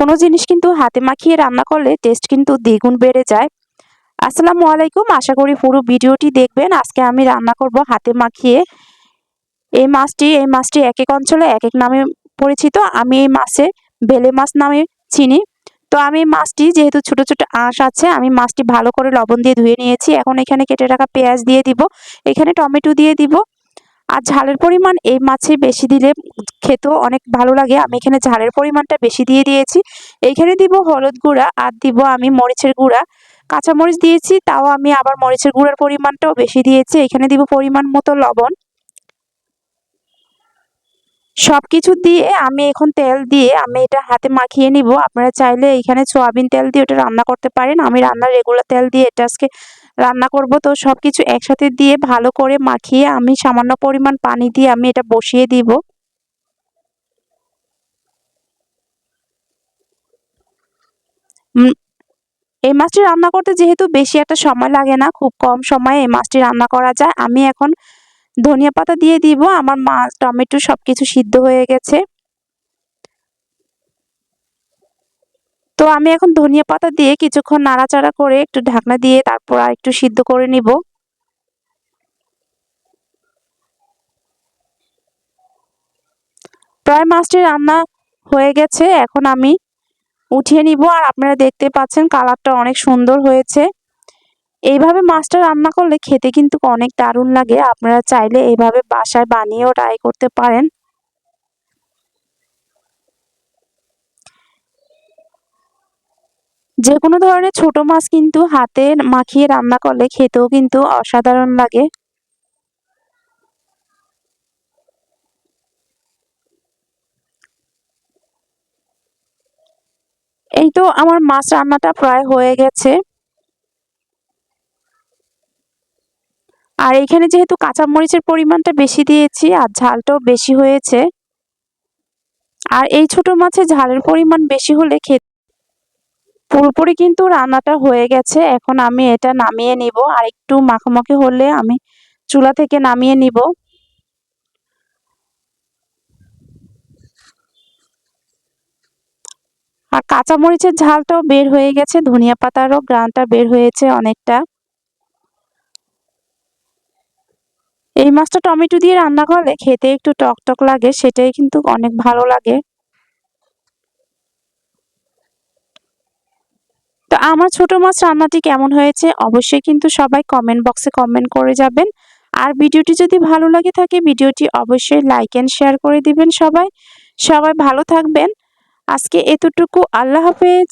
কোনো জিনিস কিন্তু হাতে মাখিয়ে রান্না করলে টেস্ট কিন্তু দ্বিগুণ বেড়ে যায়। আসসালামু আলাইকুম, আশা করি পুরো ভিডিওটি দেখবেন। আজকে আমি রান্না করব হাতে মাখিয়ে। এই মাছটি এই মাছটি এক এক অঞ্চলে এক এক নামে পরিচিত। আমি এই মাছে বেলে মাছ নামে চিনি। তো আমি মাছটি যেহেতু ছোট ছোট আঁশ আছে, আমি মাছটি ভালো করে লবণ দিয়ে ধুয়ে নিয়েছি। এখন এখানে কেটে রাখা পেঁয়াজ দিয়ে দিব। এখানে টমেটো দিয়ে দিব। আর ঝালের পরিমাণ এই মাছে বেশি দিলে খেতেও অনেক ভালো লাগে। আমি এখানে ঝালের পরিমাণটা বেশি দিয়ে দিয়েছি। এইখানে দিব হলুদ গুঁড়া আর দিব আমি মরিচের গুঁড়া। কাঁচামরিচ দিয়েছি, তাও আমি আবার মরিচের গুঁড়ার পরিমাণটাও বেশি দিয়েছি। এখানে দিব পরিমাণ মতো লবণ। সব কিছু দিয়ে আমি এখন তেল দিয়ে আমি এটা হাতে মাখিয়ে নিব। আপনারা চাইলে এখানে সোয়াবিন তেল দিয়ে ওটা রান্না করতে পারেন। আমি রান্নার রেগুলার তেল দিয়ে এটা আজকে রান্না করব। তো সব কিছু একসাথে দিয়ে ভালো করে মাখিয়ে আমি সামান্য পরিমাণ পানি দিয়ে আমি এটা বসিয়ে দিব। এই মাছটি রান্না করতে যেহেতু বেশি একটা সময় লাগে না, খুব কম সময়ে এই মাছটি রান্না করা যায়। আমি এখন ধনিয়া পাতা দিয়ে দিব, আমার মাছ টমেটো সব কিছু সিদ্ধ হয়ে গেছে। তো আমি এখন ধনিয়া পাতা দিয়ে কিছুক্ষণ নাড়াচাড়া করে একটু ঢাকনা দিয়ে তারপর আর একটু সিদ্ধ করে নিব। প্রায় মাছটি রান্না হয়ে গেছে, এখন আমি উঠিয়ে নিব। আর আপনারা দেখতে পাচ্ছেন কালারটা অনেক সুন্দর হয়েছে। এইভাবে মাছটা রান্না করলে খেতে কিন্তু অনেক দারুণ লাগে। আপনারা চাইলে এইভাবে বাসায় বানিয়েও ট্রাই করতে পারেন। যে কোনো ধরনের ছোট মাছ কিন্তু হাতে মাখিয়ে রান্না করলে খেতেও কিন্তু অসাধারণ লাগে। এই তো আমার মাছ রান্নাটা প্রায় হয়ে গেছে। আর এখানে যেহেতু কাঁচামরিচের পরিমাণটা বেশি দিয়েছি আর ঝালটাও বেশি হয়েছে, আর এই ছোট মাছে ঝালের পরিমাণ বেশি হলে খেতে পুরোপুরি কিন্তু রান্নাটা হয়ে গেছে। এখন আমি এটা নামিয়ে নিব আর একটু মাখামাখি হলে আমি চুলা থেকে নামিয়ে নিব। আর কাঁচামরিচের ঝালটাও বের হয়ে গেছে, ধনিয়া পাতারও গ্রানটা বের হয়েছে অনেকটা। এই মাছটা টমেটো দিয়ে রান্না করলে খেতে একটু টক টক লাগে, সেটাই কিন্তু অনেক ভালো লাগে। তো আমার ছোট মাছ রান্নাটি কেমন হয়েছে অবশ্যই কিন্তু সবাই কমেন্ট বক্সে কমেন্ট করে যাবেন। আর ভিডিওটি যদি ভালো লাগে থাকে, ভিডিওটি অবশ্যই লাইক অ্যান্ড শেয়ার করে দিবেন সবাই। সবাই ভালো থাকবেন। আজকে এতটুকু, আল্লাহ হাফেজ।